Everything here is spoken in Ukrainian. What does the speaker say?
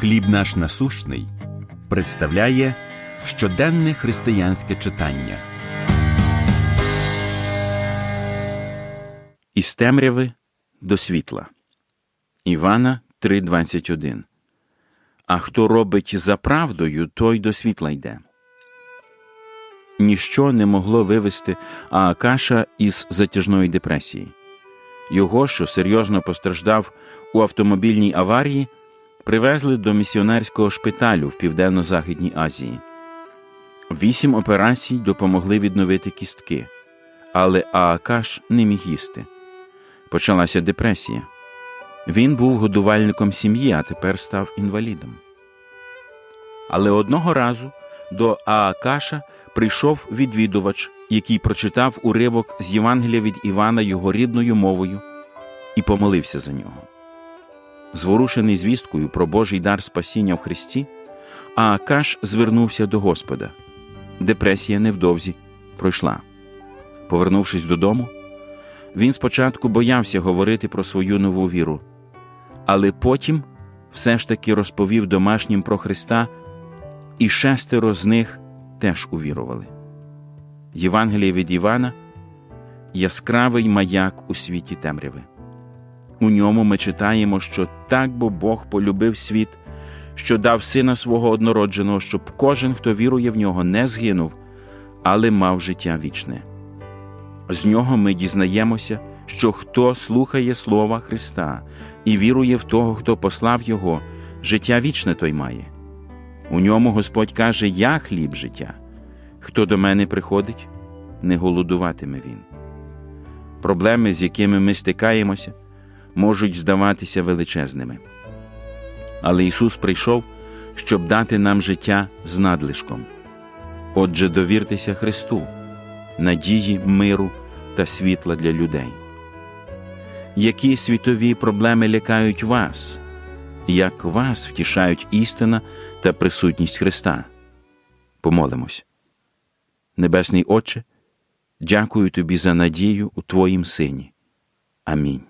Хліб наш насущний представляє щоденне християнське читання. Із темряви до світла. Івана 3:21. А хто робить за правдою, той до світла йде. Ніщо не могло вивести Аакаша із затяжної депресії. Його, що серйозно постраждав у автомобільній аварії, привезли до місіонерського шпиталю в Південно-Західній Азії. Вісім операцій допомогли відновити кістки, але Аакаш не міг їсти. Почалася депресія. Він був годувальником сім'ї, а тепер став інвалідом. Але одного разу до Аакаша прийшов відвідувач, який прочитав уривок з Євангелія від Івана його рідною мовою і помолився за нього. Зворушений звісткою про Божий дар спасіння в Христі, Аакаш звернувся до Господа. Депресія невдовзі пройшла. Повернувшись додому, він спочатку боявся говорити про свою нову віру, але потім все ж таки розповів домашнім про Христа, і шестеро з них теж увірували. Євангеліє від Івана яскравий маяк у світі темряви. У ньому ми читаємо, що так бо Бог полюбив світ, що дав сина свого однородженого, щоб кожен, хто вірує в нього, не згинув, але мав життя вічне. З нього ми дізнаємося, що хто слухає Слова Христа і вірує в того, хто послав Його, життя вічне той має. У ньому Господь каже: Я хліб життя. Хто до мене приходить, не голодуватиме він. Проблеми, з якими ми стикаємося, можуть здаватися величезними. Але Ісус прийшов, щоб дати нам життя з надлишком. Отже, довіртеся Христу, надії, миру та світла для людей. Які світові проблеми лякають вас, як вас втішають істина та присутність Христа? Помолимось. Небесний Отче, дякую Тобі за надію у Твоїм Сині. Амінь.